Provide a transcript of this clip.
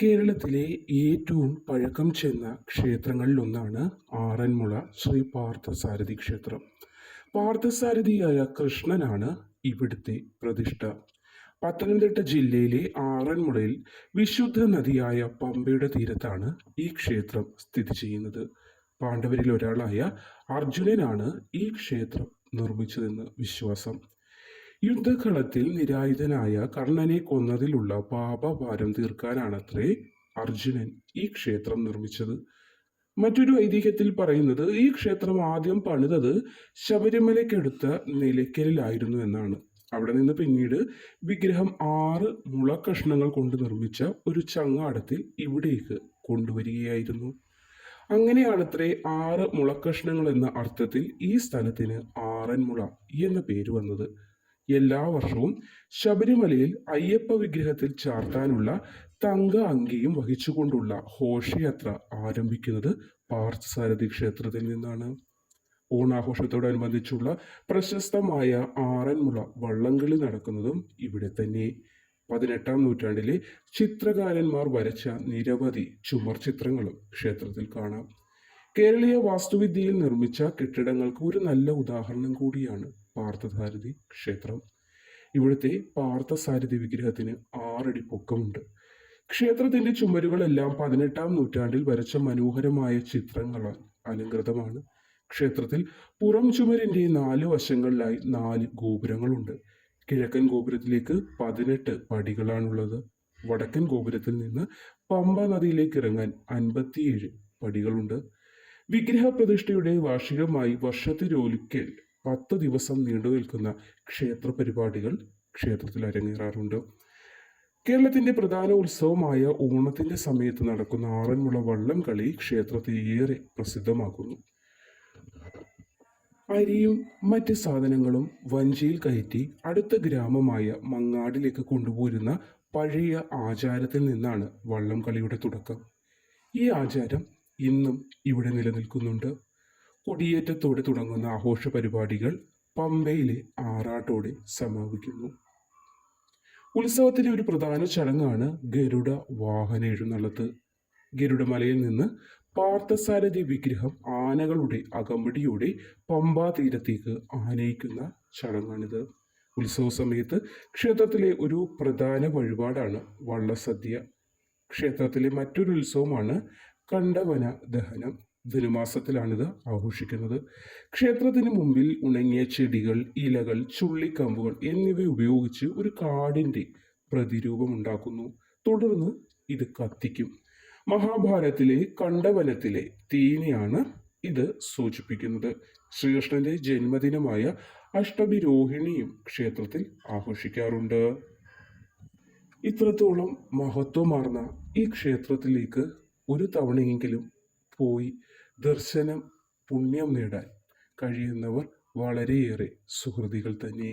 കേരളത്തിലെ ഏറ്റവും പഴക്കം ചെന്ന ക്ഷേത്രങ്ങളിലൊന്നാണ് ആറന്മുള ശ്രീ പാർത്ഥസാരഥി ക്ഷേത്രം. പാർത്ഥസാരഥിയായ കൃഷ്ണനാണ് ഇവിടുത്തെ പ്രതിഷ്ഠ. പത്തനംതിട്ട ജില്ലയിലെ ആറന്മുളയിൽ വിശുദ്ധ നദിയായ പമ്പയുടെ തീരത്താണ് ഈ ക്ഷേത്രം സ്ഥിതി ചെയ്യുന്നത്. പാണ്ഡവരിൽ ഒരാളായ അർജുനനാണ് ഈ ക്ഷേത്രം നിർമ്മിച്ചതെന്ന് വിശ്വാസം. യുദ്ധകളത്തിൽ നിരായുധനായ കർണനെ കൊന്നതിലുള്ള പാപഭാരം തീർക്കാനാണത്രേ അർജുനൻ ഈ ക്ഷേത്രം നിർമ്മിച്ചത്. മറ്റൊരു ഐതിഹ്യത്തിൽ പറയുന്നത് ഈ ക്ഷേത്രം ആദ്യം പണിതത് ശബരിമലയ്ക്കടുത്ത നിലയ്ക്കലിലായിരുന്നു എന്നാണ്. അവിടെ നിന്ന് പിന്നീട് വിഗ്രഹം ആറ് മുളക്കഷ്ണങ്ങൾ കൊണ്ട് നിർമ്മിച്ച ഒരു ചങ്ങാടത്തിൽ ഇവിടേക്ക് കൊണ്ടുവരികയായിരുന്നു. അങ്ങനെയാണത്രേ ആറ് മുളക്കഷ്ണങ്ങൾ എന്ന അർത്ഥത്തിൽ ഈ സ്ഥലത്തിന് ആറന്മുള എന്ന പേര് വന്നത്. എല്ലാ വർഷവും ശബരിമലയിൽ അയ്യപ്പ വിഗ്രഹത്തിൽ ചാർത്താനുള്ള തങ്ക അങ്കിയും വഹിച്ചുകൊണ്ടുള്ള ഘോഷയാത്ര ആരംഭിക്കുന്നത് പാർത്ഥസാരഥി ക്ഷേത്രത്തിൽ നിന്നാണ്. ഓണാഘോഷത്തോടനുബന്ധിച്ചുള്ള പ്രശസ്തമായ ആറന്മുള വള്ളംകളി നടക്കുന്നതും ഇവിടെ തന്നെ. പതിനെട്ടാം നൂറ്റാണ്ടിലെ ചിത്രകാരന്മാർ വരച്ച നിരവധി ചുമർ ചിത്രങ്ങളും ക്ഷേത്രത്തിൽ കാണാം. കേരളീയ വാസ്തുവിദ്യയിൽ നിർമ്മിച്ച കെട്ടിടങ്ങൾക്ക് ഒരു നല്ല ഉദാഹരണം കൂടിയാണ് പാർത്ഥസാരഥി ക്ഷേത്രം. ഇവിടുത്തെ പാർത്ഥസാരഥി വിഗ്രഹത്തിന് ആറടി പൊക്കമുണ്ട്. ക്ഷേത്രത്തിന്റെ ചുമരുകളെല്ലാം പതിനെട്ടാം നൂറ്റാണ്ടിൽ വരച്ച മനോഹരമായ ചിത്രങ്ങളാൽ അലങ്കൃതമാണ്. ക്ഷേത്രത്തിൽ പുറം ചുമരിന്റെ നാല് വശങ്ങളിലായി നാല് ഗോപുരങ്ങളുണ്ട്. കിഴക്കൻ ഗോപുരത്തിലേക്ക് പതിനെട്ട് പടികളാണുള്ളത്. വടക്കൻ ഗോപുരത്തിൽ നിന്ന് പമ്പ നദിയിലേക്ക് ഇറങ്ങാൻ അൻപത്തിയേഴ് പടികളുണ്ട്. വിഗ്രഹ പ്രതിഷ്ഠയുടെ വാർഷികമായി വർഷത്തിലൊരിക്കൽ പത്ത് ദിവസം നീണ്ടു നിൽക്കുന്ന ക്ഷേത്ര പരിപാടികൾ ക്ഷേത്രത്തിൽ അരങ്ങേറാറുണ്ട്. കേരളത്തിന്റെ പ്രധാന ഉത്സവമായ ഓണത്തിന്റെ സമയത്ത് നടക്കുന്ന ആറന്മുള വള്ളം കളി ക്ഷേത്രത്തെ ഏറെ പ്രസിദ്ധമാക്കുന്നു. അരിയും മറ്റ് സാധനങ്ങളും വഞ്ചിയിൽ കയറ്റി അടുത്ത ഗ്രാമമായ മങ്ങാടിലേക്ക് കൊണ്ടുപോരുന്ന പഴയ ആചാരത്തിൽ നിന്നാണ് വള്ളം കളിയുടെ തുടക്കം. ഈ ആചാരം ഇന്നും ഇവിടെ നിലനിൽക്കുന്നുണ്ട്. കൊടിയേറ്റത്തോടെ തുടങ്ങുന്ന ആഘോഷ പരിപാടികൾ പമ്പയിലെ ആറാട്ടോടെ സമാപിക്കുന്നു. ഉത്സവത്തിലെ ഒരു പ്രധാന ചടങ്ങാണ് ഗരുഡ വാഹന എഴുന്നള്ളത്ത്. ഗരുഡമലയിൽ നിന്ന് പാർത്ഥസാരഥി വിഗ്രഹം ആനകളുടെ അകമ്പടിയോടെ പമ്പാ തീരത്തേക്ക് ആനയിക്കുന്ന ചടങ്ങാണിത്. ഉത്സവ സമയത്ത് ക്ഷേത്രത്തിലെ ഒരു പ്രധാന വഴിപാടാണ് വള്ളസദ്യ. ക്ഷേത്രത്തിലെ മറ്റൊരു ഉത്സവമാണ് കണ്ടവന ദഹനം. ധനുമാസത്തിലാണിത് ആഘോഷിക്കുന്നത്. ക്ഷേത്രത്തിന് മുമ്പിൽ ഉണങ്ങിയ ചെടികൾ ഇലകൾ ചുള്ളിക്കമ്പുകൾ എന്നിവ ഉപയോഗിച്ച് ഒരു കാടിന്റെ പ്രതിരൂപം ഉണ്ടാക്കുന്നു. തുടർന്ന് ഇത് കത്തിക്കും. മഹാഭാരതത്തിലെ കണ്ടവനത്തിലെ തീനെയാണ് ഇത് സൂചിപ്പിക്കുന്നത്. ശ്രീകൃഷ്ണന്റെ ജന്മദിനമായ അഷ്ടമി രോഹിണിയും ക്ഷേത്രത്തിൽ ആഘോഷിക്കാറുണ്ട്. ഇത്രത്തോളം മഹത്വമാർന്ന ഈ ക്ഷേത്രത്തിലേക്ക് ഒരു തവണയെങ്കിലും പോയി ദർശനം പുണ്യം നേടാൻ കഴിയുന്നവർ വളരെയേറെ സുഹൃതികൾ തന്നെ